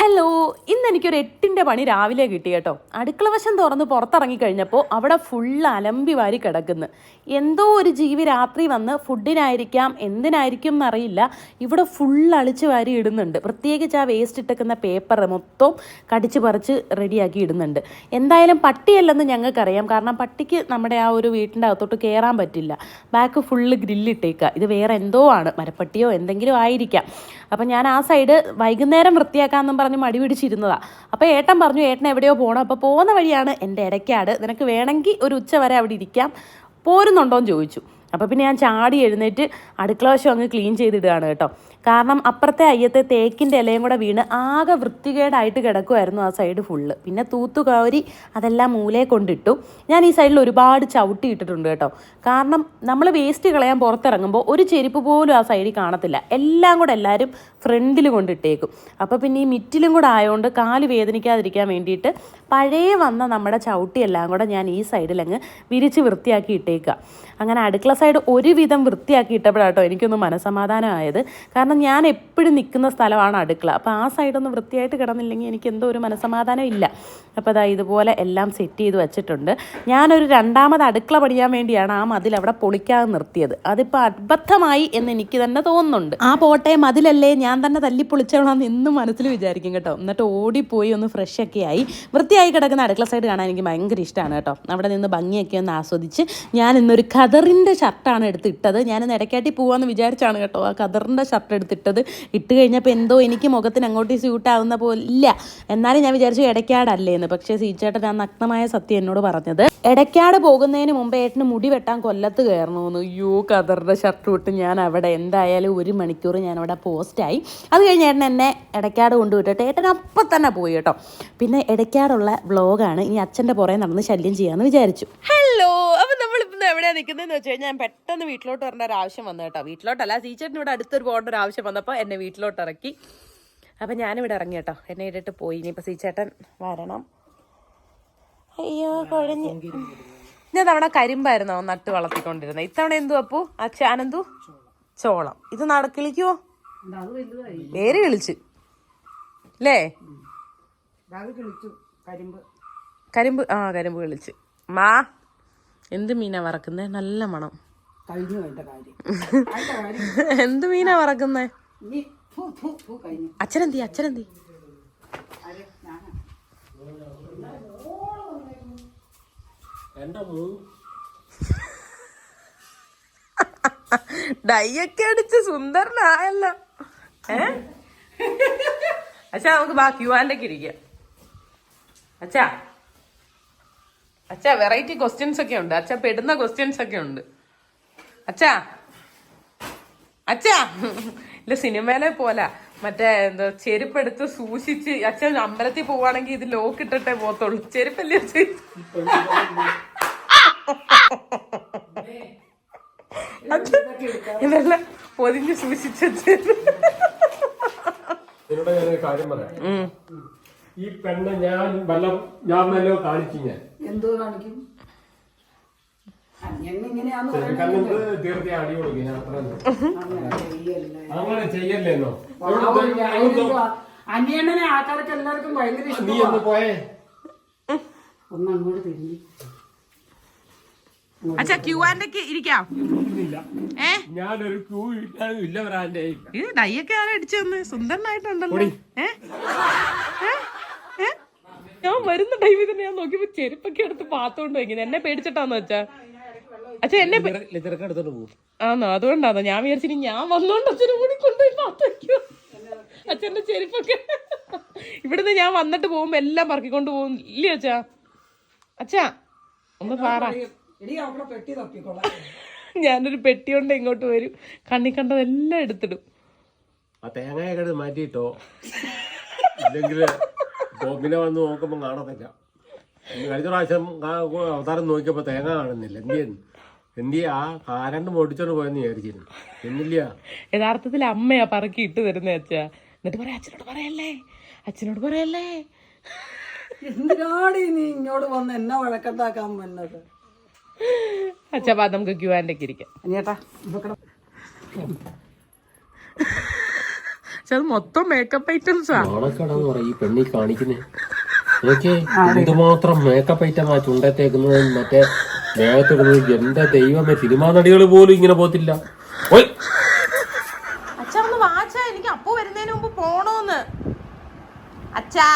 Hello ഇന്ന് എനിക്കൊരു എട്ടിന്റെ പണി രാവിലെ കിട്ടി കേട്ടോ. അടുക്കള വശം തുറന്ന് പുറത്തിറങ്ങി കഴിഞ്ഞപ്പോൾ അവിടെ ഫുൾ അലമ്പി വാരി കിടക്കുന്നു. എന്തോ ഒരു ജീവി രാത്രി വന്ന് ഫുഡിനായിരിക്കാം എന്തിനായിരിക്കും എന്നറിയില്ല. ഇവിടെ ഫുൾ അളിച്ച് വാരി ഇടുന്നുണ്ട്. പ്രത്യേകിച്ച് ആ വേസ്റ്റ് ഇട്ടേക്കുന്ന പേപ്പർ മൊത്തം കടിച്ച് പറിച്ച് റെഡിയാക്കി ഇടുന്നുണ്ട്. എന്തായാലും പട്ടിയല്ലെന്ന് ഞങ്ങൾക്കറിയാം. കാരണം പട്ടിക്ക് നമ്മുടെ ആ ഒരു വീട്ടിന്റെ അകത്തോട്ട് കയറാൻ പറ്റില്ല. ബാക്ക് ഫുള്ള് ഗ്രില്ലിട്ടേക്കുക ഇത് വേറെ എന്തോ ആണ്. മരപ്പട്ടിയോ എന്തെങ്കിലും ആയിരിക്കാം. അപ്പം ഞാൻ ആ സൈഡ് വൈകുന്നേരം വൃത്തിയാക്കാമെന്നും പറഞ്ഞ് മടി പിടിച്ചിരുന്നതാ. അപ്പോൾ ഏട്ടൻ പറഞ്ഞു ഏട്ടൻ എവിടെയോ പോകണം അപ്പോൾ പോകുന്ന വഴിയാണ് എന്റെ ഇടയ്ക്കാട്. നിനക്ക് വേണമെങ്കിൽ ഒരു ഉച്ച വരെ അവിടെ ഇരിക്കാം. പോരുന്നുണ്ടോയെന്ന് ചോദിച്ചു. അപ്പോൾ പിന്നെ ഞാൻ ചാടി എഴുന്നേറ്റ് അടുക്കള വശം അങ്ങ് ക്ലീൻ ചെയ്തിടുകയാണ് കേട്ടോ. കാരണം അപ്പുറത്തെ അയ്യത്തെ തേക്കിന്റെ ഇലയും കൂടെ വീണ് ആകെ വൃത്തികേടായിട്ട് കിടക്കുമായിരുന്നു ആ സൈഡ് ഫുള്ള് പിന്നെ തൂത്തു കയറി അതെല്ലാം മൂലയെ കൊണ്ടിട്ടു. ഞാൻ ഈ സൈഡിൽ ഒരുപാട് ചവിട്ടി ഇട്ടിട്ടുണ്ട് കേട്ടോ. കാരണം നമ്മൾ വേസ്റ്റ് കളയാൻ പുറത്തിറങ്ങുമ്പോൾ ഒരു ചെരുപ്പ് പോലും ആ സൈഡിൽ കാണത്തില്ല. എല്ലാം കൂടെ എല്ലാവരും ഫ്രണ്ടിൽ കൊണ്ടിട്ടേക്കും. അപ്പോൾ പിന്നെ ഈ മിറ്റിലും കൂടെ ആയതുകൊണ്ട് കാൽ വേദനിക്കാതിരിക്കാൻ വേണ്ടിയിട്ട് പഴയ വന്ന നമ്മുടെ ചവിട്ടി എല്ലാം കൂടെ ഞാൻ ഈ സൈഡിൽ അങ്ങ് വിരിച്ച് വൃത്തിയാക്കി ഇട്ടേക്കുക അങ്ങനെ അടുക്കള സൈഡ് ഒരുവിധം വൃത്തിയാക്കി ഇട്ടപ്പോഴാട്ടോ എനിക്കൊന്ന് മനസമാധാനമായത് കാരണം ഞാൻ എപ്പോഴും നിൽക്കുന്ന സ്ഥലമാണ് അടുക്കള. അപ്പോൾ ആ സൈഡൊന്ന് വൃത്തിയായിട്ട് കിടന്നില്ലെങ്കിൽ എനിക്ക് എന്തോ ഒരു മനസമാധാനം ഇല്ല. അപ്പോൾ അതാ ഇതുപോലെ എല്ലാം സെറ്റ് ചെയ്ത് വെച്ചിട്ടുണ്ട്. ഞാനൊരു രണ്ടാമത് അടുക്കള പണിയാൻ വേണ്ടിയാണ് ആ മതിൽ അവിടെ പൊളിക്കാൻ നിർത്തിയത്. അതിപ്പോൾ അബദ്ധമായി എന്ന് എനിക്ക് തന്നെ തോന്നുന്നുണ്ട്. ആ പോട്ടെ മതിലല്ലേ. ഞാൻ തന്നെ തല്ലി പൊളിച്ചോളാം എന്നും മനസ്സിൽ വിചാരിക്കും കേട്ടോ. എന്നിട്ട് ഓടിപ്പോയി ഒന്ന് ഫ്രഷ് ഒക്കെ ആയി. വൃത്തിയായി കിടക്കുന്ന അടുക്കള സൈഡ് കാണാൻ എനിക്ക് ഭയങ്കര ഇഷ്ടമാണ് കേട്ടോ. അവിടെ നിന്ന് ഭംഗിയൊക്കെ ഒന്ന് ആസ്വദിച്ച് ഞാൻ ഇന്നൊരു ഖദറിന്റെ ഷർട്ടാണ് എടുത്തിട്ടത് ഞാൻ ഇടയ്ക്കാട്ടി പോവാന്ന് വിചാരിച്ചാണ് കേട്ടോ ആ ഖദറിന്റെ ഷർട്ട് എടുത്തിട്ടത്. ഇട്ട് കഴിഞ്ഞപ്പോൾ എന്തോ എനിക്ക് മുഖത്തിന് അങ്ങോട്ട് സ്യൂട്ട് ആവുന്ന പോലെ ഇല്ല. എന്നാലും ഞാൻ വിചാരിച്ചു ഇടയ്ക്കാടല്ലേ എന്ന്. പക്ഷേ സീച്ചേട്ടൻ ആ നഗ്നമായ സത്യം എന്നോട് പറഞ്ഞത് ഇടയ്ക്കാട് പോകുന്നതിന് മുമ്പ് ഏട്ടന് മുടി വെട്ടാൻ കൊല്ലത്ത് കയറണമെന്ന് യൂ കതറുടെ ഷർട്ട് വിട്ട് ഞാൻ അവിടെ. എന്തായാലും ഒരു മണിക്കൂർ ഞാൻ അവിടെ പോസ്റ്റായി അത് കഴിഞ്ഞ് ഏട്ടൻ എന്നെ ഇടയ്ക്കാട് കൊണ്ടുവിട്ടിട്ട് ഏട്ടൻ അപ്പം തന്നെ പോയി കേട്ടോ. പിന്നെ ഇടയ്ക്കാടുള്ള വ്ലോഗാണ് ഇനി അച്ഛന്റെ പുറകെ നടന്ന് ശല്യം ചെയ്യാമെന്ന് വിചാരിച്ചു. ഹലോ അപ്പം നമ്മളിപ്പോൾ എവിടെയാണ് നിൽക്കുന്നതെന്ന് വെച്ച് കഴിഞ്ഞാൽ ഞാൻ പെട്ടെന്ന് വീട്ടിലോട്ട് വരേണ്ട ഒരു ആവശ്യം വന്നു കേട്ടോ. വീട്ടിലോട്ടല്ല സീച്ചേട്ടൻ ഇവിടെ അടുത്തൊരു പോകേണ്ട ഒരു ആവശ്യം വന്നപ്പോൾ എന്നെ വീട്ടിലോട്ട് ഇറക്കി അപ്പം ഞാനിവിടെ ഇറങ്ങി കേട്ടോ. എന്നെ ഇട്ടിട്ട് പോയി. ഇനിയിപ്പോൾ സീച്ചേട്ടൻ വരണം. അയ്യോ കുഴഞ്ഞ്. ഞാൻ തവണ കരിമ്പായിരുന്നോ നട്ട് വളർത്തിക്കൊണ്ടിരുന്നത് ഇത്തവണ എന്തു അപ്പു? അച്ഛാനെന്തു ചോളം. ഇത് നടക്കിളിക്കുവോ? വേര് കിളിച്ച്. അല്ലേ കരിമ്പ്. ആ കരിമ്പ് കിളിച്ച്. മാ. എന്ത് മീനാ വറക്കുന്നേ? നല്ല മണം. കഴിഞ്ഞു അതിന്റെ കാര്യം. എന്ത് മീനാ വറക്കുന്നേ? ഇനി ഫു, ഫു, ഫു കഴിഞ്ഞു. അച്ഛനെന്തി അച്ഛനെന്തി? ഡൈയൊക്കെ അടിച്ച് സുന്ദരനായല്ലോ. ഏ? അച്ഛാ നമുക്ക് ബാക്കി യുവാന്റെക്ക് ഇരിക്കാം. അച്ഛാ. അച്ഛാ വെറൈറ്റി ക്വസ്റ്റ്യൻസ് ഒക്കെ ഉണ്ട്. അച്ഛാ പെടുന്ന ക്വസ്റ്റ്യൻസ് ഒക്കെ ഉണ്ട്. അച്ഛാ. അച്ഛാ. ഇല്ല സിനിമയിലെ പോലെ. മറ്റേ എന്താ ചെരുപ്പെടുത്ത് സൂക്ഷിച്ച് അച്ഛൻ അമ്പലത്തിൽ പോവാണെങ്കിൽ ഇത് ലോക്ക് ഇട്ടിട്ടേ പോത്തുള്ളൂ ചെരുപ്പല്ലേ അച്ഛൻ ഇതെല്ലാം പൊതിഞ്ഞ് സൂക്ഷിച്ച നിന്നോട് കാര്യം പറയാം. ഈ പെണ്ണ് ഞാൻ വല്ല ഞാൻ വല്ലോ കാണിച്ചു ഞാൻ. എന്തോ കാണിക്കും? അങ്ങനെ ചെയ്യല്ലേന്നോ? അന്യണ്ണനെ ആൾക്കാർക്ക് എല്ലാവർക്കും ഭയങ്കര ഇഷ്ടമാണ് ഒന്ന് പോയേ. ഒന്ന് അങ്ങോട്ട് തിരിഞ്ഞു. അച്ഛാ ക്യൂ ഇരിക്കാം. ഏ? ഞാനൊരു ക്യൂ ഇല്ല ഇല്ല. വരാന്റെ ഇത് ഡൈയൊക്കെ ആരാ അടിച്ചു തന്നെ? സുന്ദരനായിട്ടുണ്ടല്ലോ? ഏ? ഞാൻ വരുന്ന ടൈമിൽ തന്നെ ഞാൻ നോക്കിയപ്പോ ചെരുപ്പൊക്കെ എടുത്ത് പാത്തോണ്ട് വയ്ക്കുന്നത് എന്നെ പേടിച്ചിട്ടാന്ന് വെച്ചാ അച്ഛാ എന്നെ ആണോ അതുകൊണ്ടാണോ ഞാൻ വിചാരിച്ചിനി ഞാൻ വന്നോണ്ട് അച്ഛനും കൂടി കൊണ്ടുപോയി പാത്ത് വെക്കോ. അച്ഛന്റെ ചെരുപ്പൊക്കെ. ഇവിടുന്ന് ഞാൻ വന്നിട്ട് പോകുമ്പോ എല്ലാം പറക്കിക്കൊണ്ട് പോകും. ഇല്ലേ അച്ഛാ? അച്ഛാ ഒന്ന് പാറ. ഞാനൊരു പെട്ടി കൊണ്ട് ഇങ്ങോട്ട് വരും. കണ്ണി കണ്ടതെല്ലാം എടുത്തിടും. ആ തേങ്ങയൊക്കെ എടുത്ത് മാറ്റിയിട്ടോ? ഇല്ലെങ്കിൽ ബോംബിനെ വന്ന് നോക്കുമ്പോൾ കാണത്തില്ല. കഴിഞ്ഞ പ്രാവശ്യം അവതാരം നോക്കിയപ്പോൾ തേങ്ങ കാണുന്നില്ല. എന്തിയെന്ന് എന്തിയ? ആ കാരണ്ട് പൊടിച്ചോണ്ട് പോയെന്ന് വിചാരിച്ചിരുന്നു. എന്നില്ല യഥാർത്ഥത്തിൽ അമ്മയാ പറക്കി ഇട്ട് തരുന്ന അച്ഛ. എന്നിട്ട് പറയാ അച്ഛനോട് പറയല്ലേ? അച്ഛനോട് പറയല്ലേ? എന്തിനാടി നീ ഇങ്ങോട്ട് വന്ന് എന്നെ വഴക്കത്താക്കാൻ വന്നത്? അച്ഛാ പാ നമുക്ക് ക്യൂ ആൻഡേക്ക് ഇരിക്കാം. അനിയേട്ടാ ഇവിടെ അത് മൊത്തം മേക്കപ്പ് ഐറ്റംസാ നാണക്കേടാന്ന് പറ ഈ പെണ്ണി കാണിക്കുന്നേ. എന്തുമാത്രം മേക്കപ്പ് ഐറ്റം ആ ചുണ്ടത്തേക്കുന്നത് മറ്റേ ദേഹത്തിടുന്നത് എന്റെ ദൈവമേ? സിനിമാ നടികൾ പോലും ഇങ്ങനെ പോത്തില്ല ഓയ്! അച്ഛാ ഒന്ന് വാച്ച എനിക്ക് അപ്പു വരുന്നതിന് മുമ്പ് പോണോന്ന്. അച്ഛാ.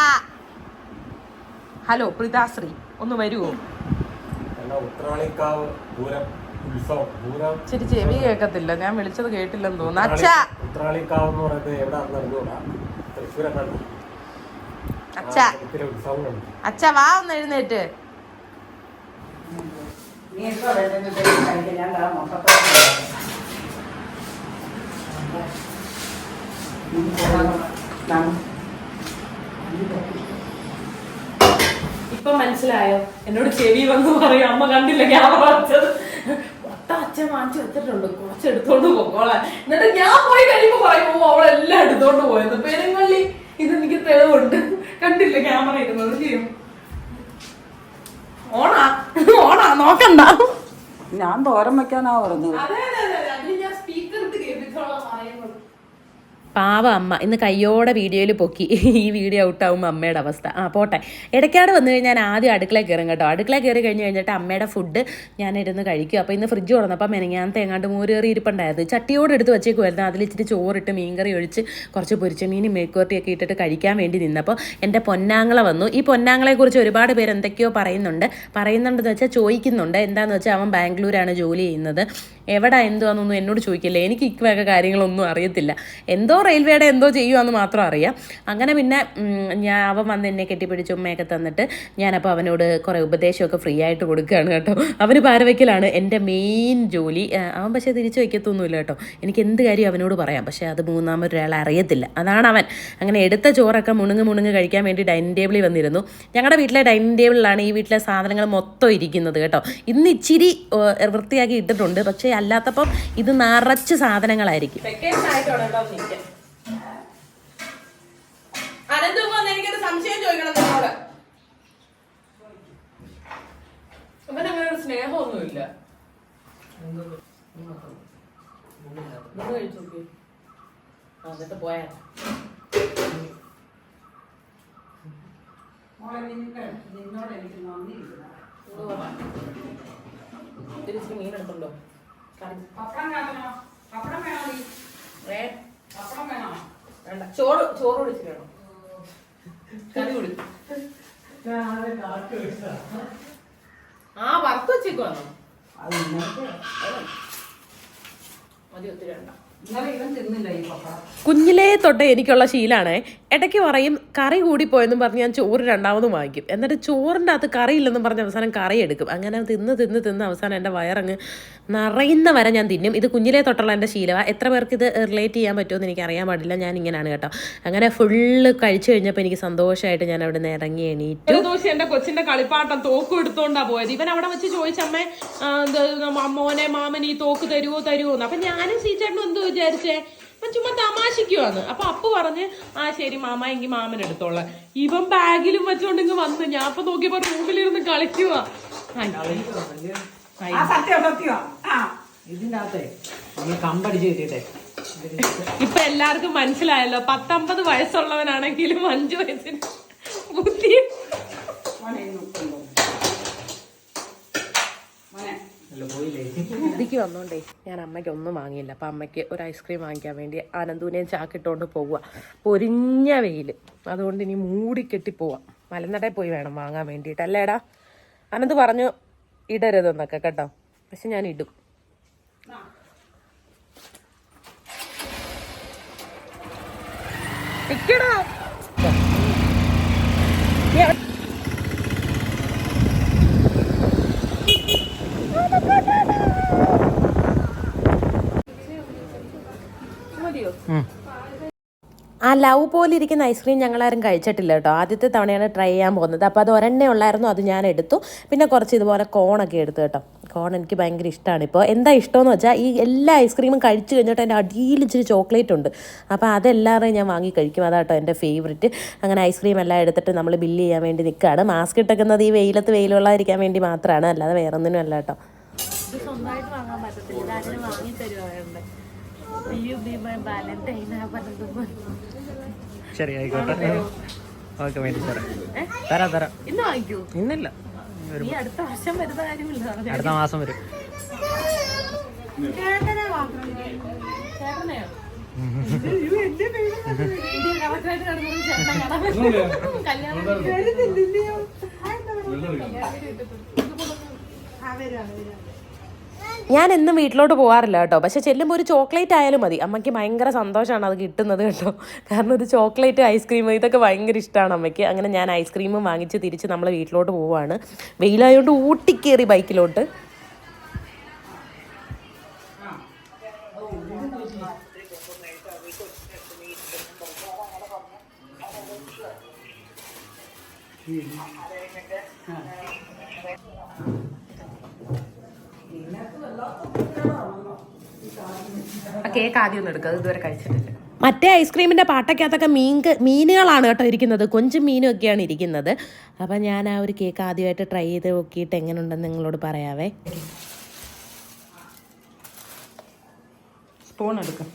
ഹലോ പ്രിതാശ്രീ ഒന്ന് വരുവോ? ശരി ചെവി കേക്കത്തില്ല ഞാൻ വിളിച്ചത് കേട്ടില്ലെന്ന് തോന്നുന്നു. അച്ഛാ. അച്ഛാ വാ ഒന്ന് എഴുന്നേറ്റ്. ഇപ്പൊ മനസ്സിലായോ? എന്നോട് ചെവി വന്ന് പറയും അമ്മ കണ്ടില്ല ക്യാമറ വെച്ചത് മൊത്ത അച്ഛൻ വാങ്ങിച്ചു വെച്ചിട്ടുണ്ട്. കുറച്ച് എടുത്തോണ്ട് പോകോളെ എന്നിട്ട് ഞാൻ പോയി കഴിയുമ്പോ പറയുമ്പോ "ഓ, അവളെല്ലാം എടുത്തോണ്ട് പോയത് പെരുങ്ങള്ളി ഇത് എനിക്ക് തെളിവുണ്ട്. കണ്ടില്ല ക്യാമറ ഇരുന്നത്? ചെയ്യും. ഓണാ? ഓണാ? നോക്കണ്ട. ഞാൻ തോരൻ വെക്കാനാ പറഞ്ഞത് അതെ അതെ അതെ അതിന് ഞാൻ സ്പീക്കർ ഇട്ട് കേൾപ്പിച്ചോളാം പറയുന്നത് പാവ അമ്മ. ഇന്ന് കയ്യോടെ വീഡിയോയിൽ പൊക്കി. ഈ വീഡിയോ ഔട്ടാവുമ്പോൾ അമ്മയുടെ അവസ്ഥ. ആ പോട്ടെ. ഇടയ്ക്കാട് വന്നു കഴിഞ്ഞാൽ ഞാൻ ആദ്യം അടുക്കളയിൽ കയറും കേട്ടോ. അടുക്കളയിൽ കയറി കഴിഞ്ഞ് കഴിഞ്ഞിട്ട് അമ്മയുടെ ഫുഡ് ഞാൻ ഇരുന്ന് കഴിക്കും. അപ്പോൾ ഇന്ന് ഫ്രിഡ്ജ് തുറന്നപ്പോൾ മെനങ്ങാൻ തേങ്ങാണ്ട് മോര് കയറി ഇരിപ്പുണ്ടായത് ചട്ടിയോട് എടുത്ത് വെച്ചേക്കുമായിരുന്നു അതിൽ ഇച്ചിരി ചോറിട്ട് മീൻകറി ഒഴിച്ച് കുറച്ച് പൊരിച്ച മീനും മെഴുക്കുവരട്ടിയൊക്കെ ഇട്ടിട്ട് കഴിക്കാൻ വേണ്ടി നിന്നപ്പോൾ എന്റെ പൊന്നാങ്ങള വന്നു. ഈ പൊന്നാങ്ങളെക്കുറിച്ച് ഒരുപാട് പേര് എന്തൊക്കെയോ പറയുന്നുണ്ട്. പറയുന്നുണ്ടെന്ന് വെച്ചാൽ ചോദിക്കുന്നുണ്ട്. എന്താണെന്ന് വെച്ചാൽ അവൻ ബാംഗ്ലൂരാണ് ജോലി ചെയ്യുന്നത്. എവിടെ എന്തുവാന്നൊന്നും എന്നോട് ചോദിക്കില്ല. എനിക്ക് ഇക്കുവക കാര്യങ്ങളൊന്നും അറിയത്തില്ല. എന്തോ റെയിൽവേയുടെ എന്തോ ചെയ്യുവാന്ന് മാത്രം അറിയാം. അങ്ങനെ പിന്നെ ഞാൻ അവൻ വന്ന് എന്നെ കെട്ടിപ്പിടിച്ച് ഉമ്മയൊക്കെ തന്നിട്ട് ഞാനപ്പോൾ അവനോട് കുറേ ഉപദേശമൊക്കെ ഫ്രീ ആയിട്ട് കൊടുക്കുകയാണ് കേട്ടോ. അവന് പാരവയ്ക്കലാണ് എന്റെ മെയിൻ ജോലി. അവൻ പക്ഷേ തിരിച്ചു വയ്ക്കത്തൊന്നുമില്ല കേട്ടോ. എനിക്ക് എന്ത് കാര്യം അവനോട് പറയാം. പക്ഷേ അത് മൂന്നാമതൊരാൾ അറിയത്തില്ല. അതാണ് അവൻ. അങ്ങനെ എടുത്ത ചോറൊക്കെ മുണുങ്ങ് മുണുങ്ങ് കഴിക്കാൻ വേണ്ടി ഡൈനിങ് ടേബിളിൽ വന്നിരുന്നു. ഞങ്ങളുടെ വീട്ടിലെ ഡൈനിങ് ടേബിളിലാണ് ഈ വീട്ടിലെ സാധനങ്ങൾ മൊത്തം ഇരിക്കുന്നത് കേട്ടോ. ഇന്ന് ഇച്ചിരി വൃത്തിയാക്കി ഇട്ടിട്ടുണ്ട്. പക്ഷേ അല്ലാത്തപ്പം ഇത് നിറച്ച് സാധനങ്ങളായിരിക്കും. എനിക്കൊരു സംശയം ചോദിക്കണം ഒരു സ്നേഹമൊന്നുമില്ല. നിന്നോട് എനിക്ക് തിരിച്ച് മീൻ എടുത്തുണ്ടോ? പപ്പടം കാണണോ പപ്പടം വേണോ നീ? ഏ? പപ്പടം വേണോ? വേണ്ട. ചോറ് ചോറ് കുടിച്ച് വേണം. കറി കുടി. ആ വറുത്ത് വെച്ചേക്കുവാണോ മതി ഒത്തിരി വേണ്ട. കുഞ്ഞിലേ തൊട്ട് എനിക്കുള്ള ശീലാണ്. ഇടയ്ക്ക് പറയും കറി കൂടിപ്പോയെന്നും പറഞ്ഞ് ഞാൻ ചോറ് രണ്ടാമതും വാങ്ങിക്കും. എന്നിട്ട് ചോറിന്റെ അകത്ത് കറി ഇല്ലെന്നും പറഞ്ഞ് അവസാനം കറി എടുക്കും. അങ്ങനെ തിന്ന് തിന്ന് തിന്ന് അവസാനം എന്റെ വയറങ്ങ് നിറയുന്ന വരെ ഞാൻ തിന്നും. ഇത് കുഞ്ഞിലേ തൊട്ടുള്ള എന്റെ ശീലമാണ് എത്ര പേർക്ക് ഇത് റിലേറ്റ് ചെയ്യാൻ പറ്റുമെന്ന് എനിക്ക് അറിയാൻ പാടില്ല. ഞാൻ ഇങ്ങനെയാണ് കേട്ടോ. അങ്ങനെ ഫുള്ള് കഴിച്ചു കഴിഞ്ഞപ്പോൾ എനിക്ക് സന്തോഷമായിട്ട് ഞാൻ അവിടെ നിന്ന് ഇറങ്ങി എണീറ്റു. ദിവസം എന്റെ കൊച്ചിന്റെ കളിപ്പാട്ടം തോക്ക് എടുത്തോണ്ടാ പോയത്. ഇവൻ അവിടെ വെച്ച് ചോദിച്ചമ്മേ മോനെ മാമൻ ഈ തോക്ക് തരുമോ തരുമോ എന്ന് അപ്പം ഞാനും സീച്ചേട്ടനും എന്ത് വിചാരിച്ചേ അപ്പൊ ചുമ്മാ തമാശിക്കുവാണ്. അപ്പൊ അപ്പു പറഞ്ഞ് ആ ശരി മാമ എങ്കിൽ മാമൻ എടുത്തോളാം. ഇവൻ ബാഗിലും വെച്ചോണ്ട് ഇങ്ങ് വന്ന് ഞാൻ അപ്പൊ നോക്കിയപ്പോ റൂമിലിരുന്ന് കളിക്കുവാ. ഇതിനകത്തെ നമ്മൾ കമ്പടിച്ച് ഇപ്പൊ എല്ലാവർക്കും മനസ്സിലായല്ലോ പത്തൊമ്പത് വയസ്സുള്ളവനാണെങ്കിലും അഞ്ചു വയസ്സിന് ബുദ്ധി മോനെ ഇന്ന് ഉപ്പുണ്ടോ? മോനെ അല്ല പോയില്ലേ ഇതിക്ക് വന്നോണ്ടേ. ഞാൻ അമ്മയ്ക്ക് ഒന്നും വാങ്ങിയില്ല. അപ്പം അമ്മയ്ക്ക് ഒരു ഐസ്ക്രീം വാങ്ങിക്കാൻ വേണ്ടി അനന്തൂനെയും ചാക്കിട്ടുകൊണ്ട് പോവുക. പൊരിഞ്ഞ വെയിൽ അതുകൊണ്ട് ഇനി മൂടിക്കെട്ടി പോവാം. മലനടയിൽ പോയി വേണം വാങ്ങാൻ വേണ്ടിയിട്ട് അല്ലേടാ അനന്ത് പറഞ്ഞു ഇടരുതെന്നൊക്കെ കേട്ടോ. പക്ഷെ ഞാൻ ഇടും. നിക്കടാ. ലവ് പോലെ ഇരിക്കുന്ന ഐസ്ക്രീം ഞങ്ങളാരും കഴിച്ചിട്ടില്ല കേട്ടോ. ആദ്യത്തെ തവണയാണ് ട്രൈ ചെയ്യാൻ പോകുന്നത്. അപ്പോൾ അത് ഒരെണ്ണേ ഉള്ളായിരുന്നു അത് ഞാൻ എടുത്തു. പിന്നെ കുറച്ച് ഇതുപോലെ കോണൊക്കെ എടുത്തു കേട്ടോ. കോൺ എനിക്ക് ഭയങ്കര ഇഷ്ടമാണ് ഇപ്പോൾ. എന്താ ഇഷ്ടമെന്ന് വെച്ചാൽ ഈ എല്ലാ ഐസ്ക്രീമും കഴിച്ചു കഴിഞ്ഞിട്ട് എന്റെ അടിയിൽ ഇച്ചിരി ചോക്ലേറ്റ് ഉണ്ട്. അപ്പോൾ അതെല്ലാവരെയും ഞാൻ വാങ്ങി കഴിക്കും. അതാ അതാട്ടോ എന്റെ ഫേവററ്റ്. അങ്ങനെ ഐസ്ക്രീം എല്ലാം എടുത്തിട്ട് നമ്മൾ ബില്ല് ചെയ്യാൻ വേണ്ടി നിൽക്കുകയാണ്. മാസ്ക് ഇട്ടേക്കുന്നത് ഈ വെയിലത്ത് വെയിലുള്ളായിരിക്കാൻ വേണ്ടി മാത്രമാണ്. അല്ലാതെ വേറെ ഒന്നിനും അല്ല കേട്ടോ. ശരി ആയിക്കോട്ടെ. ഓക്കെ മേടിച്ചു തരാം തരാം തരാം. ഇന്ന് വാങ്ങിക്കൂ? ഇന്നില്ല. നീ അടുത്ത വർഷം വരുന്ന കാര്യമില്ല. അടുത്ത മാസം വരും. കല്യാണം? ഞാൻ എന്നും വീട്ടിലോട്ട് പോകാറില്ല കേട്ടോ. പക്ഷെ ചെല്ലുമ്പോൾ ഒരു ചോക്ലേറ്റ് ആയാലും മതി. അമ്മയ്ക്ക് ഭയങ്കര സന്തോഷമാണ് അത് കിട്ടുന്നത് കേട്ടോ. കാരണം ഒരു ചോക്ലേറ്റ് ഐസ്ക്രീം ഇതൊക്കെ ഭയങ്കര ഇഷ്ടമാണ് അമ്മയ്ക്ക്. അങ്ങനെ ഞാൻ ഐസ്ക്രീമും വാങ്ങിച്ച് തിരിച്ച് നമ്മൾ വീട്ടിലോട്ട് പോവാണ്. വെയിലായതുകൊണ്ട് ഊട്ടിക്കേറി ബൈക്കിലോട്ട്. ആ കേക്ക് ആദ്യം ഒന്ന് എടുക്കുക അത് ഇതുവരെ കഴിച്ചിട്ടില്ല. മറ്റേ ഐസ്ക്രീമിന്റെ പാട്ടക്കകത്തൊക്കെ മീൻ മീനുകളാണ് കേട്ടോ ഇരിക്കുന്നത്. കൊഞ്ചും മീനും ഒക്കെയാണ് ഇരിക്കുന്നത്. അപ്പം ഞാൻ ആ ഒരു കേക്ക് ആദ്യമായിട്ട് ട്രൈ ചെയ്ത് നോക്കിയിട്ട് എങ്ങനെ ഉണ്ടെന്ന് നിങ്ങളോട് പറയാവേ. സ്പൂൺ എടുക്കാം.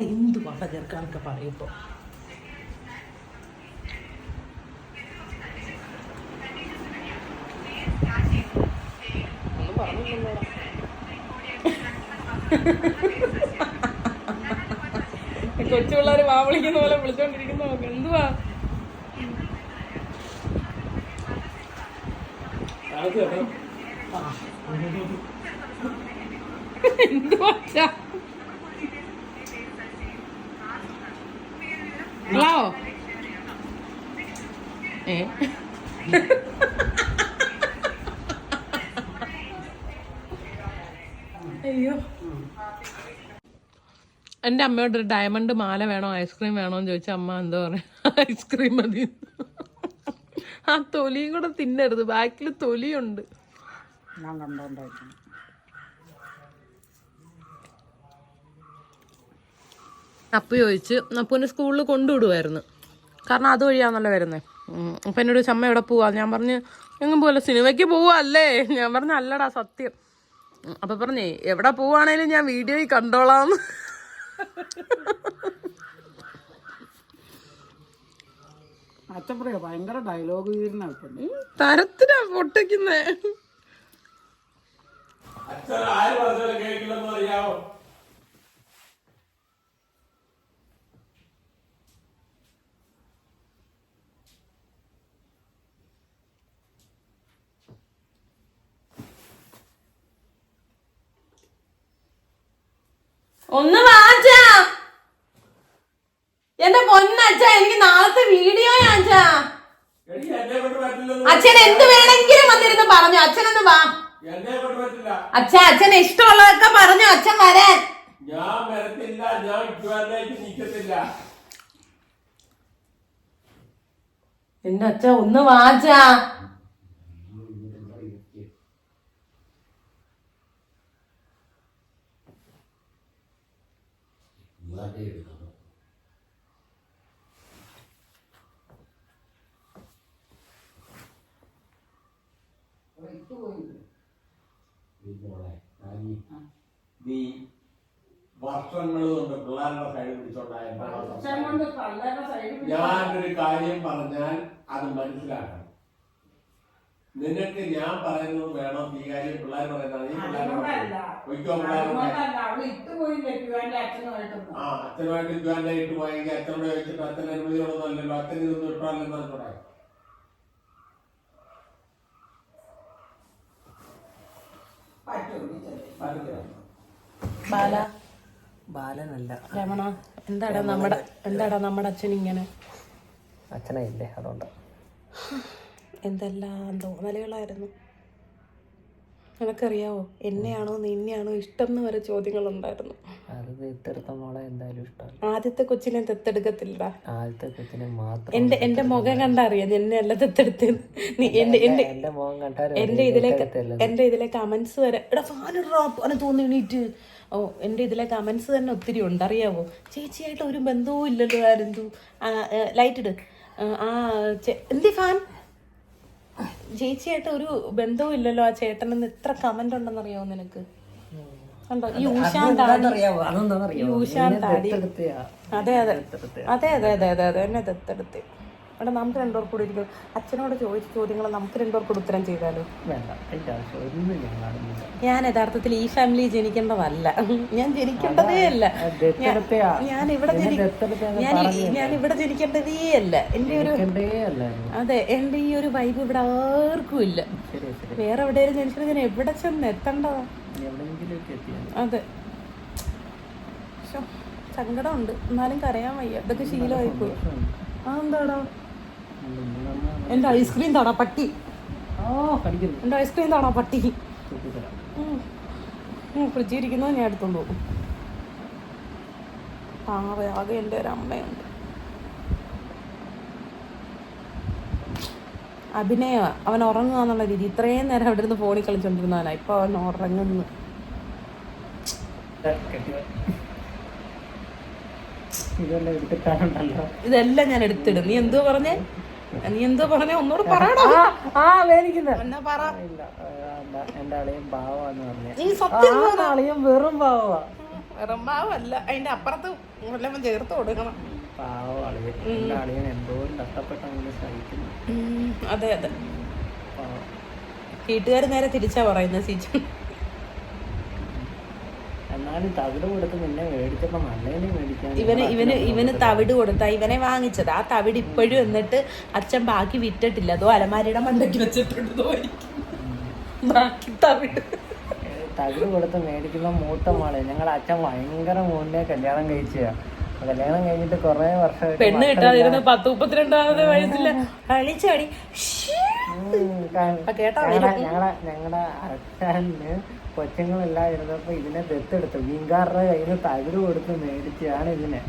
എന്ത് പാട്ട ചേർക്കാനൊക്കെ പറയുമ്പോ. കൊച്ചു പിള്ളേര് വാ വിളിക്കുന്ന പോലെ വിളിച്ചോണ്ടിരിക്കുന്ന. നോക്ക്. എന്തുവാ ആ? ഹലോ ഏ? അയ്യോ. എന്റെ അമ്മയോട് ഒരു ഡയമണ്ട് മാല വേണോ ഐസ്ക്രീം വേണോ എന്ന് ചോദിച്ചാൽ അമ്മ എന്താ പറയാ ഐസ്ക്രീം മതി. ആ തൊലിയും കൂടെ തിന്നരുത് ബാക്കിൽ തൊലിയുണ്ട്. ഞാൻ കണ്ടോണ്ടായിരുന്നു അപ്പു ചോദിച്ച് അപ്പുവിനെ സ്കൂളിൽ കൊണ്ടുവിടുമായിരുന്നു കാരണം അതുവഴിയാണല്ലോ വരുന്നത് അപ്പം എന്നോട് ചമ്മ എവിടെ പോവാ? ഞാൻ പറഞ്ഞ് എങ്ങും പോലെ സിനിമയ്ക്ക് പോവല്ലേ? ഞാൻ പറഞ്ഞ അല്ലടാ സത്യം. അപ്പം പറഞ്ഞേ എവിടെ പോവാണേലും ഞാൻ വീഡിയോയിൽ കണ്ടോളാം. അച്ഛൻ പറയാ ഭയങ്കര ഡയലോഗ് തരത്തിനാ പൊട്ടിക്കുന്നേ. അച്ഛൻ ആര് പറഞ്ഞാലും കേൾക്കില്ലെന്ന് അറിയാമോ ഒന്ന് വാച്ചാ എന്റെ പൊന്നച്ച എനിക്ക് നാളത്തെ വീഡിയോ അച്ഛൻ എന്ത് വേണമെങ്കിലും വന്നിരുന്ന് പറഞ്ഞു. അച്ഛനൊന്ന് വാ. അച്ഛ അച്ഛൻ ഇഷ്ടമുള്ളതൊക്കെ പറഞ്ഞു. അച്ഛൻ വരാൻ. ഞാൻ വരത്തില്ല. ഞാൻ നിൽക്കത്തില്ല എന്റെ അച്ഛ ഒന്ന് വാച്ചാ നീ വർഷങ്ങൾ കൊണ്ട് പിള്ളേരുടെ സൈഡ് പിടിച്ചോണ്ടായ ഞാനൊരു കാര്യം പറഞ്ഞാൽ അത് മനസ്സിലാക്കണം. നിനക്ക് ഞാൻ പറയുന്നത് വേണം ഈ കാര്യം പിള്ളേർ പറയുന്നത് ആ അച്ഛനുമായിട്ട് ജോലിന്റെ ഇട്ട് പോയെങ്കിൽ അച്ഛനോട് ചോദിച്ചിട്ട് അച്ഛൻ അനുമതിയോടൊന്നുമല്ലല്ലോ അച്ഛൻ ഇതൊന്നും പറഞ്ഞൂടെ പറ്റത്തില്ല ബാല? ബാലനല്ല. രമണ? എന്താടാ നമ്മുടെ എന്താടാ നമ്മുടെ അച്ഛൻ ഇങ്ങനെ? അച്ഛനെ ഇല്ലേ അതുകൊണ്ട്. എന്തെല്ലാം തോന്നലുകളായിരുന്നു. നിനക്കറിയാവോ? എന്നെയാണോ നിന്നെയാണോ ഇഷ്ടം എന്ന് വരെ ചോദ്യങ്ങളുണ്ടായിരുന്നു. ആദ്യത്തെ കൊച്ചിനെ തെത്തെടുക്കത്തില്ലടാ. ആദ്യത്തെ കൊച്ചിനെ മാത്രം എന്റെ എന്റെ മുഖം കണ്ടറിയാം എന്നെയല്ല തെത്തെടുത്ത് നീ എന്റെ എന്റെ എന്റെ കണ്ടാലും എന്റെ ഇതിലേക്ക് കമന്റ്സ് വരെ എടാ ഫാനിടാ അവനെ തോന്നി എണീറ്റ് ഓ എന്റെ ഇതിലെ കമൻസ് തന്നെ ഒത്തിരി ഉണ്ട്. അറിയാവോ? ചേച്ചിയായിട്ട് ഒരു ബന്ധവും ഇല്ലല്ലോ ആരെന്തു. ലൈറ്റ് ഇട്. ആ, എന്തി ഫാൻ? ചേച്ചിയായിട്ട് ഒരു ബന്ധവും ഇല്ലല്ലോ ആ ചേട്ടനെന്ന് എത്ര കമന്റ് ഉണ്ടെന്ന് അറിയാവോ നിനക്ക്? കണ്ടോ? ഈ അതെ അതെ അതെ അതെ അതെ. അതെ അതെ അതെ അതെ അതെ അതെ അതെ. എന്നെ ദത്തെടുത്ത്. അവിടെ നമുക്ക് രണ്ടുപേർ കൂടി ഇരിക്കും. അച്ഛനോട് ചോദിച്ച ചോദ്യങ്ങൾ നമുക്ക് രണ്ടുപേർ കൂടി ഉത്തരം ചെയ്താലോ? ഞാൻ യഥാർത്ഥത്തിൽ ഈ ഫാമിലി ജനിക്കേണ്ടതല്ല. ഞാൻ ജനിക്കേണ്ടതേ അല്ല. ഞാൻ ഇവിടെ ഞാൻ ഇവിടെ ജനിക്കേണ്ടതേ അല്ല. എന്റെ ഒരു അതെ എന്റെ ഈ ഒരു വൈബ് ഇവിടെ ആർക്കും ഇല്ല. വേറെ എവിടെയെങ്കിലും ജനിച്ചിട്ട് ഞാൻ എവിടെ ചെന്ന് എത്തേണ്ടതാ? അതെ. സങ്കടമുണ്ട്. എന്നാലും കരയാൻ വയ്യ. ഇതൊക്കെ ശീലമായി പോയി ആ എന്താടാ എന്റെ ഐസ്ക്രീം താടാ പട്ടി. എന്റെ ഐസ്ക്രീം താടാ പട്ടി. ഇരിക്കുന്നത് ഞാൻ എടുത്തോണ്ട് പോകും. ആകെ ആകെ എന്റെ ഒരു അമ്മയുണ്ട്. അഭിനയ അവൻ ഉറങ്ങുക എന്നുള്ള രീതി. ഇത്രയും നേരം അവിടെ ഇരുന്ന് ഫോണിൽ കളിച്ചോണ്ടിരുന്നവനാ. ഇപ്പൊ അവൻ ഉറങ്ങുന്നു. ഇതെല്ലാം ഞാൻ എടുത്തിടും. നീ എന്തോ പറഞ്ഞേ? നീ എന്ത് പറഞ്ഞേ? ഒന്നുകൂടെ പറയടാ. ആ വേദിക്കുന്ന എന്നാ പറ. ഇല്ല ആ, എന്റെ അളിയൻ പാവാന്ന് പറഞ്ഞ. നീ സത്യം അളിയൻ വെറും പാവാ. വെറുമ്പാവല്ല അതിന്റെ അപ്പുറത്ത് വല്ലതും ചേർത്ത് കൊടുക്കണം. പാവ അളിയൻ. എന്റെ അളിയൻ എന്തോരം കഷ്ടപ്പെട്ടങ്ങനെ സഹിക്കുന്നു. ഉം, അതെ അതെ. വീട്ടുകാർ നേരെ തിരിച്ചാ പറയുന്നത് സീച്ചൻ എന്നാലും തവിട് കൊടുത്ത് നിന്നെ മേടിച്ചപ്പോ നല്ലതിനെ മേടിക്കാൻ ഇവന് ഇവന് ഇവന് തവിട് കൊടുത്ത ഇവനെ വാങ്ങിച്ചത്. ആ തവിട് ഇപ്പോഴും എന്നിട്ട് അച്ഛൻ ബാക്കി വിറ്റിട്ടില്ല. അതോ അലമാരിയുടെ മണ്ടയ്ക്ക് വെച്ചിട്ടുണ്ടോ ബാക്കി തവിട്. തവിട് തകിട് കൊടുത്ത് മേടിക്കുന്ന മൂത്ത മോളെ. ഞങ്ങളുടെ അച്ഛൻ ഭയങ്കര മോനെ കല്യാണം കഴിച്ചതാ കല്യാണം കഴിഞ്ഞിട്ട് കൊറേ വർഷം പെണ്ണ് കിട്ടാതിരുന്ന പത്ത് മുപ്പത്തിരണ്ടാമത് വയസ്സിൽ കളിച്ചടി. ഞങ്ങളെ ഞങ്ങളുടെ അച്ഛന് കൊച്ചുങ്ങളെല്ലാം ഇരുന്നപ്പോ ഇതിനെ ദത്തെടുത്തു. മീൻകാരുടെ കയ്യിൽ നിന്ന് തകിട് കൊടുത്ത് മേടിച്ചാണ് ഇതിനെ.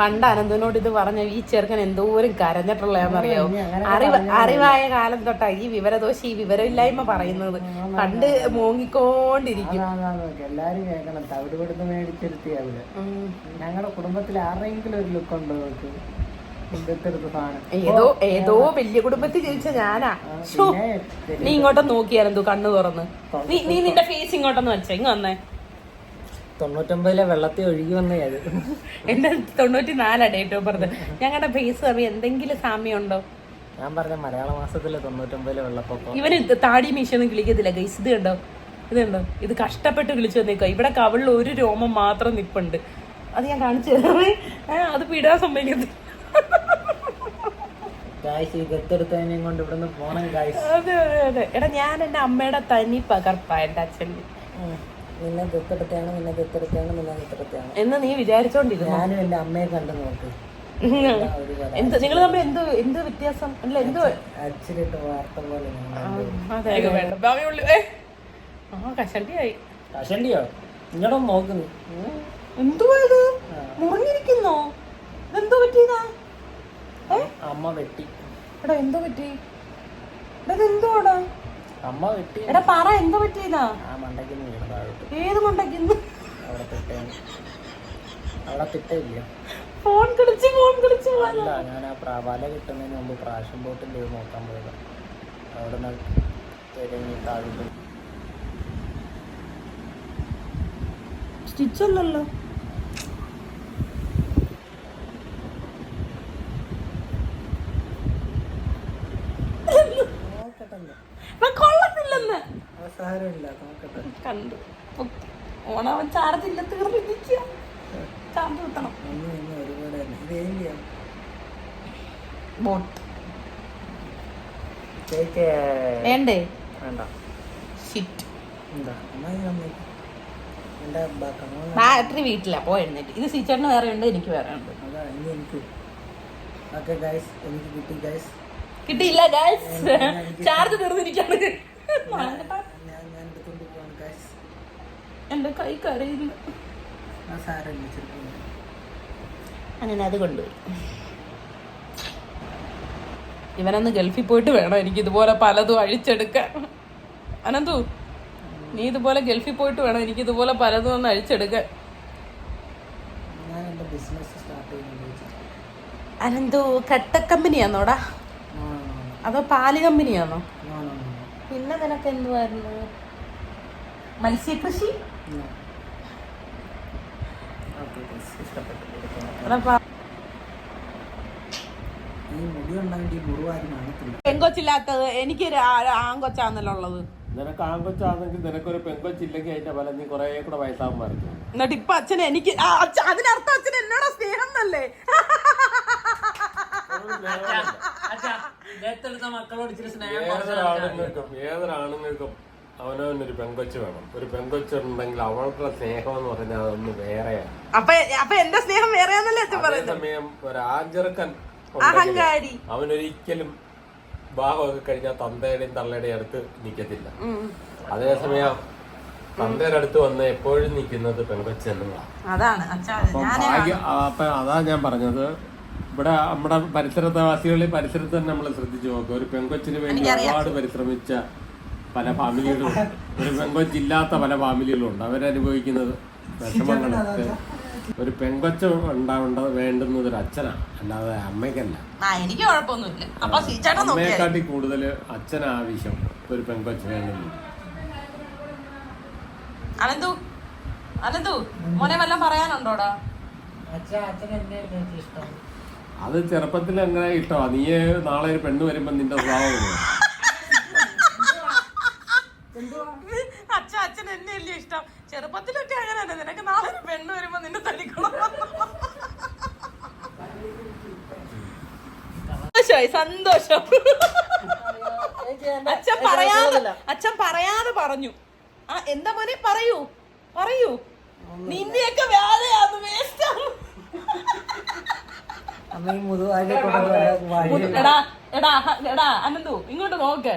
പണ്ട് അനന്തനോട് ഇത് പറഞ്ഞ ഈ ചെറുക്കൻ എന്തോരം കരഞ്ഞിട്ടുള്ളതെന്നറിയാവോ അറിവ് അറിവായ കാലം തൊട്ടാ ഈ വിവരദോഷ ഈ വിവരമില്ലായ്മ പറയുന്നത്. പണ്ട് മോങ്ങിക്കൊണ്ടിരിക്കും. എല്ലാരും കേൾക്കണം. തവിട് കൊടുത്ത് മേടിച്ചിരുത്തി അവർ. ഞങ്ങളുടെ കുടുംബത്തിൽ ആരെങ്കിലും ഒരു ലുക്ക് ഉണ്ടോ നോക്ക്. ഏതോ ഏതോ വലിയ കുടുംബത്തിൽ ജീവിച്ച ഞാനാ. നീ ഇങ്ങോട്ടൊന്ന് നോക്കിയാലെന്തോ കണ്ണു തുറന്ന്? നീ നീ നിന്റെ ഫേസ് ഇങ്ങോട്ടൊന്ന് വെച്ചേ ഇങ്ങ വന്നേ. തൊണ്ണൂറ്റൊമ്പതിലെ വെള്ളത്തിൽ ഒഴുകി വന്നേ അത്. എന്റെ തൊണ്ണൂറ്റി നാലാ ഡേറ്റ് ഓഫ് ബർത്ത് ഞങ്ങളുടെ ഫേസ് തമ്മിൽ എന്തെങ്കിലും സാമ്യമുണ്ടോ? ഞാൻ പറഞ്ഞ മലയാള മാസത്തിലെ തൊണ്ണൂറ്റൊമ്പതിലെ വെള്ളപ്പൊക്കം. ഇവന് താടി മീശൊന്നും കിളിക്കത്തില്ല ഗൈസ് ഇത് കണ്ടോ? ഇത് കണ്ടോ? ഇത് കഷ്ടപ്പെട്ട് കിളിച്ചു വന്നേക്കോ ഇവിടെ കവിളിൽ ഒരു രോമം മാത്രം നിപ്പുണ്ട്. അത് ഞാൻ കാണിച്ചു തരാമേ ഏ, അത് പിടാൻ സമ്മതിക്കത്തില്ല. അതെ അതെ അതെ. എടാ ഞാൻ എന്റെ അമ്മയുടെ തനി പകർപ്പാ എന്റെ അച്ഛന്റെ നിന്നെ ദത്തെടുത്താണ് നിന്നെ ദത്തെടുത്താണ് നിന്നെ ദത്തെടുത്താണ് എന്ന് നീ വിചാരിച്ചോണ്ടിരുന്നു? ഞാനും എന്റെ അമ്മയെ കണ്ടു നോക്ക്. എന്ത് നിങ്ങൾ തമ്മിൽ എന്ത് എന്ത് വ്യത്യാസം? അല്ല എന്ത് അച്ഛനിട്ട് വാർത്ത പോലെ ആ കഷണ്ടിയായി കഷണ്ടിയോ ഇങ്ങോട്ടും നോക്കുന്നു എന്തുവാ ഇത്? മുറിഞ്ഞിരിക്കുന്നോ? എന്തോ പറ്റിയതാ? അമ്മ വെട്ടി. എടാ എന്തോ പറ്റി? ഇതെന്തോടാ അമ്മ വെട്ടി. എടാ പറ എന്തോ പറ്റിയതാ ആ മണ്ടയ്ക്ക് വീണ് താഴോട്ട്. ഏത് കൊണ്ടക്കുന്നു അവിടെ തിട്ടയാണ് അവിടെ തിട്ടയില്ല ഫോൺ കളിച്ച് ഫോൺ കളിച്ച്. അല്ല ഞാൻ ആ പ്രാവല കിട്ടുന്നതിന് മുമ്പ് പ്രാഷൻ ബോട്ടിൽ നോക്കാൻ പോയത്. അവിടെ നിന്ന് താഴെ താഴോട്ട് കണ്ടു. ഓണവൻ ചാർജില്ല തീർന്നിരിക്കുക ചാർജ് ഇത് ബോട്ട് വേണ്ടേ? വേണ്ട. ഷിറ്റ് ബാറ്ററി വീട്ടിലാ. പോ എഴുന്നേറ്റ്. ഇത് സീച്ചറിന് വേറെ ഉണ്ട് എനിക്ക് വേറെ ഉണ്ട്. കിട്ടിയില്ല ഗൈസ് ചാർജ് തീർന്നിരിക്കാണ് ഞാൻ ഞാൻ എടുത്തോണ്ട് പോവാണ് ഗൈസ് എന്റെ കൈ കരയില്ല അങ്ങനെ അത് കൊണ്ടുപോയി. ഇവനന്ന് ഗൾഫിൽ പോയിട്ട് വേണം എനിക്ക് ഇതുപോലെ പലതും അഴിച്ചെടുക്കാൻ. അനന്തു നീ ഇതുപോലെ ഗൾഫിൽ പോയിട്ട് വേണം എനിക്ക് ഇതുപോലെ പലതും ഒന്ന് അഴിച്ചെടുക്കാൻ. എന്റെ അനന്തു കട്ട കമ്പനിയാന്നോടാ? അതോ പാൽ നോ പിന്നെ നിനക്ക് എന്തുവായിരുന്നു? മത്സ്യകൃഷി? പെങ്കൊച്ചില്ലാത്തത് എനിക്ക് ആങ്കൊച്ചാന്നല്ലോ ഉള്ളത്. നിനക്ക് ആങ്കൊച്ചാണെങ്കിൽ നിനക്കൊരു പെങ്കൊച്ചില്ലെങ്കിൽ അതിന്റെ ഫലം നീ കുറെ കൂടെ വയസ്സാകും പറഞ്ഞു. എന്നിട്ട് ഇപ്പൊ അച്ഛൻ എനിക്ക് അതിനർത്ഥം അച്ഛൻ എന്നോട് സ്നേഹം എന്നല്ലേ? ദത്തെടുത്ത മക്കളോട് ഇച്ചിരി സ്നേഹം ഏതൊരാണുങ്ങൾക്കും ഏതൊരാണുങ്ങൾക്കും അവനവനൊരു പെങ്കൊച്ച് വേണം. ഒരു പെങ്കൊച്ചുണ്ടെങ്കിൽ അവളുടെ സ്നേഹം എന്ന് പറഞ്ഞാൽ അതൊന്ന് വേറെയാണ്. അപ്പൊ അപ്പൊ എന്റെ സ്നേഹം വേറെയാന്നല്ലേ അച്ഛൻ പറയുന്നത്? സമയം ഒരു ആചർക്കൻ അഹങ്കാരി. അവനൊരിക്കലും വിവാഹമൊക്കെ കഴിഞ്ഞാൽ തന്തയുടെയും തള്ളയുടെയും അടുത്ത് നിൽക്കത്തില്ല. അതേസമയം തന്തയുടെ അടുത്ത് വന്ന് എപ്പോഴും നിൽക്കുന്നത് പെങ്കൊച്ച് എന്നുള്ളതാണ് അതാണ്. അച്ഛാ അപ്പം അതാ ഞാൻ പറഞ്ഞത്. ഇവിടെ നമ്മുടെ പരിസരത്തെ വാസികളിൽ പരിസരത്ത് തന്നെ നമ്മൾ ശ്രദ്ധിച്ചു നോക്കുക ഒരു പെങ്കൊച്ചിന് വേണ്ടി ഒരുപാട് പരിശ്രമിച്ച പല ഫാമിലികളും ഒരു പെങ്കൊച്ചില്ലാത്ത പല ഫാമിലികളും ഉണ്ട്. അവരനുഭവിക്കുന്നത് വിഷമങ്ങളൊക്കെ ഒരു പെങ്കൊച്ച് ഉണ്ടാവേണ്ടത് വേണ്ടുന്നത് ഒരു അച്ഛനാണ്. അല്ലാതെ അമ്മയ്ക്കല്ല. ആ എനിക്ക് കുഴപ്പമൊന്നുമില്ല. അമ്മയെക്കാട്ടി കൂടുതൽ അച്ഛനാവശ്യം ഒരു പെങ്കൊച്ച് വേണ്ടത് അനന്തു അനന്തു മോനെ വല്ലതും പറയാനുണ്ടോടാ? അത് ചെറുപ്പത്തിൽ അങ്ങനെ ഇഷ്ടമാ നീ നാളെ ഒരു പെണ്ണ് വരുമ്പോ നിന്റെ സ്വഭാവം അച്ഛൻ എന്നെ അല്ലേ ഇഷ്ടം? ചെറുപ്പത്തിലൊക്കെ അങ്ങനെ നിനക്ക് നാളെ ഒരു പെണ്ണ് വരുമ്പോ നിന്നെ തല്ലിക്കണം സന്തോഷമായി സന്തോഷം. അച്ഛൻ പറയാതെ അച്ഛൻ പറയാതെ പറഞ്ഞു. ആ എന്താ മോനെ പറയൂ പറയൂ. നിന്നെയൊക്കെ വേലയാന്ന് വേസ്റ്റ് അമ്മ ഈ മുതുവാരി കൊണ്ടു വഴി എടാ എടാ എടാ അനന്തു ഇങ്ങോട്ട് നോക്ക്.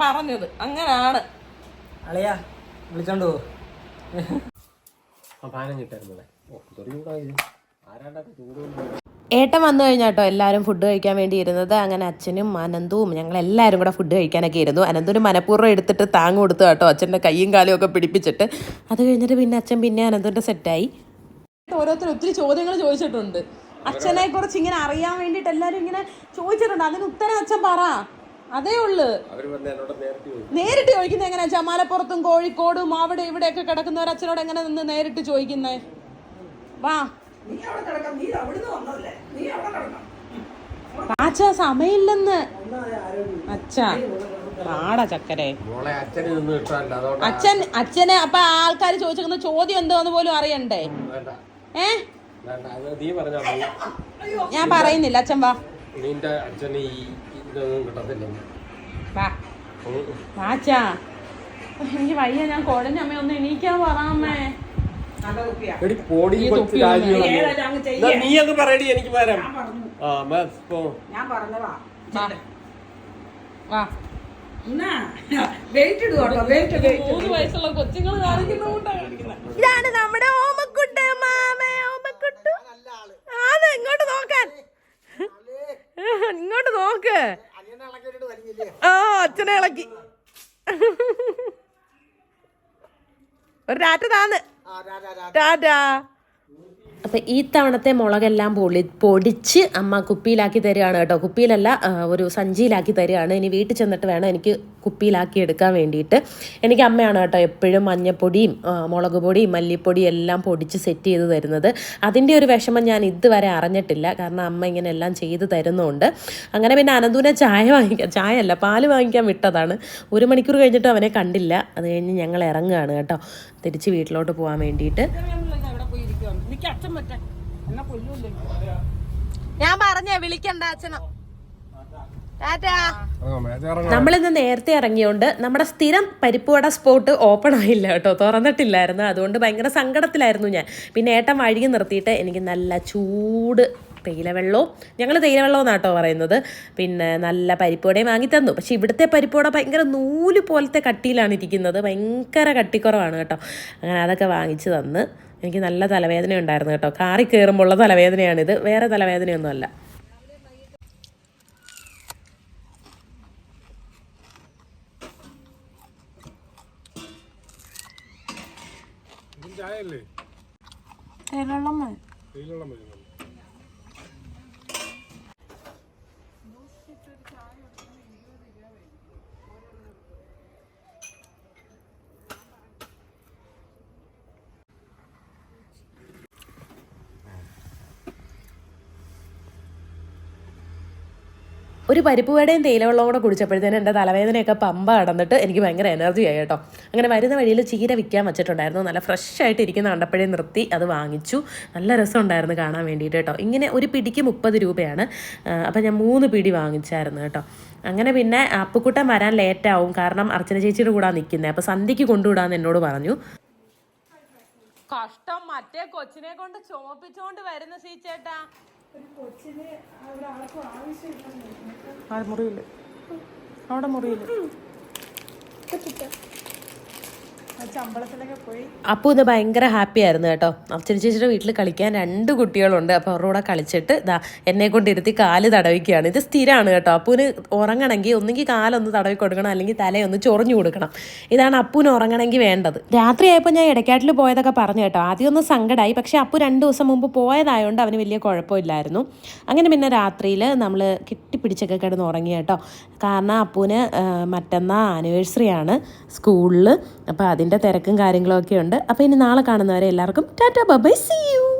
പറഞ്ഞത് അങ്ങനാണ്. അളിയാ വിളിച്ചോണ്ട് ഏട്ടൻ വന്നു കഴിഞ്ഞാട്ടോ എല്ലാവരും ഫുഡ് കഴിക്കാൻ വേണ്ടി ഇരുന്നത്. അങ്ങനെ അച്ഛനും അനന്തവും ഞങ്ങൾ എല്ലാവരും കൂടെ ഫുഡ് കഴിക്കാനൊക്കെ ഇരുന്നു. അനന്തൊരു മനഃപൂർവം എടുത്തിട്ട് താങ് കൊടുത്തു കേട്ടോ. അച്ഛന്റെ കൈയും കാലും ഒക്കെ പിടിപ്പിച്ചിട്ട്. അത് കഴിഞ്ഞിട്ട് പിന്നെ അച്ഛൻ പിന്നെ അനന്തുന്റെ സെറ്റായി ഓരോരുത്തർ ഒത്തിരി ചോദ്യങ്ങൾ ചോദിച്ചിട്ടുണ്ട്. അച്ഛനെ കുറിച്ച് ഇങ്ങനെ അറിയാൻ വേണ്ടിയിട്ട് എല്ലാവരും ഇങ്ങനെ ചോദിച്ചിട്ടുണ്ട്. അതിന് ഉത്തരം അച്ഛൻ പറ. അതേ ഉള്ളു. നേരിട്ട് ചോദിക്കുന്നത് എങ്ങനെ ചമാലപ്പുറത്തും കോഴിക്കോടും അവിടെ ഇവിടെയൊക്കെ കിടക്കുന്നവർ അച്ഛനോട് എങ്ങനെ നിന്ന് നേരിട്ട് ചോദിക്കുന്നേ? വാ. പാച്ച സമയമില്ലെന്ന്. അച്ഛാ പാടാ ചക്കരെ. അച്ഛൻ അച്ഛനെ അപ്പൊ ആൾക്കാർ ചോദിച്ചിരിക്കുന്ന ചോദ്യം എന്തോന്ന് പോലും അറിയണ്ടേ? വേണ്ട. ഏ? ഞാൻ പറയുന്നില്ല. അച്ഛൻ വാ. നിന്റെ അച്ഛൻ ഈ ഇതൊന്നും കിട്ടത്തില്ല. എനിക്ക് വയ്യ ഞാൻ അമ്മ. ഒന്ന് എണീക്കാൻ പറയാമേ നീ അങ്ങ് പറയടി എനിക്ക് വരാം ആ പോ. ഞാൻ പറഞ്ഞതാ. വാ. ഇതാണ് നമ്മുടെ ഓമക്കുട്ട് മാമ ഓമക്കുട്ടു അത് എങ്ങോട്ട് നോക്കാൻ. ഇങ്ങോട്ട് നോക്ക്. ആ അച്ഛനെ ഇളക്കി. ഒരു രാറ്റ താന്ന്. ടാറ്റാ. അപ്പം ഈ തവണത്തെ മുളകെല്ലാം പൊളി പൊടിച്ച് അമ്മ കുപ്പിയിലാക്കി തരികയാണ് കേട്ടോ. കുപ്പിയിലല്ല ഒരു സഞ്ചിയിലാക്കി തരികയാണ്. ഇനി വീട്ടിൽ ചെന്നിട്ട് വേണം എനിക്ക് കുപ്പിയിലാക്കി എടുക്കാൻ വേണ്ടിയിട്ട്. എനിക്ക് അമ്മയാണ് കേട്ടോ എപ്പോഴും മഞ്ഞപ്പൊടിയും മുളക് പൊടിയും മല്ലിപ്പൊടിയും എല്ലാം പൊടിച്ച് സെറ്റ് ചെയ്ത് തരുന്നത്. അതിന്റെ ഒരു വിഷമം ഞാൻ ഇതുവരെ അറിഞ്ഞിട്ടില്ല. കാരണം അമ്മ ഇങ്ങനെ എല്ലാം ചെയ്ത് തരുന്നുണ്ട്. അങ്ങനെ പിന്നെ അനന്തുവിനെ ചായ വാങ്ങിക്കാൻ ചായ അല്ല പാൽ വാങ്ങിക്കാൻ വിട്ടതാണ്. ഒരു മണിക്കൂർ കഴിഞ്ഞിട്ട് അവനെ കണ്ടില്ല. അത് കഴിഞ്ഞ് ഞങ്ങൾ ഇറങ്ങുകയാണ് കേട്ടോ. തിരിച്ച് വീട്ടിലോട്ട് പോകാൻ വേണ്ടിയിട്ട്. ഞാൻ പറഞ്ഞേ വിളിക്കണ്ട അച്ഛനോ. ടാറ്റാ. നമ്മളിന്ന് നേരത്തെ ഇറങ്ങിയോണ്ട് നമ്മുടെ സ്ഥിരം പരിപ്പുവട സ്പോട്ട് ഓപ്പൺ ആയില്ല കേട്ടോ. തുറന്നിട്ടില്ലായിരുന്നു. അതുകൊണ്ട് ഭയങ്കര സങ്കടത്തിലായിരുന്നു ഞാൻ. പിന്നെ ഏട്ടൻ വഴി നിർത്തിയിട്ട് എനിക്ക് നല്ല ചൂട് തേയിലവെള്ളവും ഞങ്ങൾ തേയിലവെള്ളം എന്നാട്ടോ പറയുന്നത്. പിന്നെ നല്ല പരിപ്പോടയും വാങ്ങി തന്നു. പക്ഷേ ഇവിടുത്തെ പരിപ്പോട ഭയങ്കര നൂൽ പോലത്തെ കട്ടിയിലാണ് ഇരിക്കുന്നത്. ഭയങ്കര കട്ടിക്കുറവാണ് കേട്ടോ. അങ്ങനെ അതൊക്കെ വാങ്ങിച്ചു തന്ന്. എനിക്ക് നല്ല തലവേദന ഉണ്ടായിരുന്നു കേട്ടോ. കാറി കയറുമ്പോൾ ഉള്ള തലവേദനയാണിത്. വേറെ തലവേദനയൊന്നുമല്ല. ചായല്ലേ തേയിലവെള്ളം മതി. വെയിലുള്ള മതി. ഒരു പരിപ്പ് വടയും തേയിലവെള്ളവും കൂടെ കുടിച്ചപ്പോഴത്തേനും എന്റെ തലവേദനയൊക്കെ പമ്പ കടന്നിട്ട് എനിക്ക് ഭയങ്കര എനർജി ആയി കേട്ടോ. അങ്ങനെ വരുന്ന വഴിയിൽ ചീര വിൽക്കാൻ വെച്ചിട്ടുണ്ടായിരുന്നു. നല്ല ഫ്രഷ് ആയിട്ട് ഇരിക്കുന്ന കണ്ടപ്പോഴേ നിർത്തി അത് വാങ്ങിച്ചു. നല്ല രസമുണ്ടായിരുന്നു കാണാൻ വേണ്ടിയിട്ട് കേട്ടോ. ഇങ്ങനെ ഒരു പിടിക്ക് മുപ്പത് രൂപയാണ്. അപ്പം ഞാൻ മൂന്ന് പിടി വാങ്ങിച്ചായിരുന്നു കേട്ടോ. അങ്ങനെ പിന്നെ അപ്പുക്കുട്ടൻ വരാൻ ലേറ്റാവും കാരണം അർച്ചന ചേച്ചിയുടെ കൂടെ നിൽക്കുന്നത് അപ്പോൾ സന്ധ്യയ്ക്ക് കൊണ്ടുവിടാമെന്ന് എന്നോട് പറഞ്ഞു. കഷ്ടം. മറ്റേ കൊച്ചിനെ കൊണ്ട് ചുമപ്പിച്ചുകൊണ്ട് വരുന്ന സീച്ചേട്ടാ ആ മുറിയിൽ അവിടെ മുറിയിൽ ചമ്പളത്തിലൊക്കെ ഇത് ഭയങ്കര ഹാപ്പി ആയിരുന്നു കേട്ടോ. അച്ഛൻ ചേച്ചിയുടെ വീട്ടിൽ കളിക്കാൻ രണ്ട് കുട്ടികളുണ്ട്. അപ്പോൾ അവരുടെ കൂടെ കളിച്ചിട്ട് ഇതാ എന്നെ കൊണ്ടിരുത്തി കാൽ തടവിക്കുകയാണ്. ഇത് സ്ഥിരമാണ് കേട്ടോ. അപ്പൂന് ഉറങ്ങണമെങ്കിൽ ഒന്നെങ്കിൽ കാലൊന്ന് തടവി കൊടുക്കണം അല്ലെങ്കിൽ തലയൊന്ന് ചൊറിഞ്ഞു കൊടുക്കണം. ഇതാണ് അപ്പൂന് ഉറങ്ങണമെങ്കിൽ വേണ്ടത്. രാത്രിയായപ്പോൾ ഞാൻ ഇടയ്ക്കാട്ടിൽ പോയതൊക്കെ പറഞ്ഞു കേട്ടോ. ആദ്യം ഒന്ന് സങ്കടമായി പക്ഷേ അപ്പു രണ്ട് ദിവസം മുമ്പ് പോയതായതുകൊണ്ട് അവന് വലിയ കുഴപ്പമില്ലായിരുന്നു. അങ്ങനെ പിന്നെ രാത്രിയിൽ നമ്മൾ കെട്ടിപ്പിടിച്ചൊക്കെ കിടന്ന് ഉറങ്ങി കേട്ടോ. കാരണം അപ്പൂന് മറ്റന്നാ ആനിവേഴ്സറി ആണ് സ്കൂളിൽ അപ്പോൾ അതിന്റെ തിരക്കും കാര്യങ്ങളൊക്കെ ഉണ്ട്. അപ്പോൾ ഇനി നാളെ കാണുന്നവരെ എല്ലാവർക്കും ടാറ്റാ ബൈ സി യു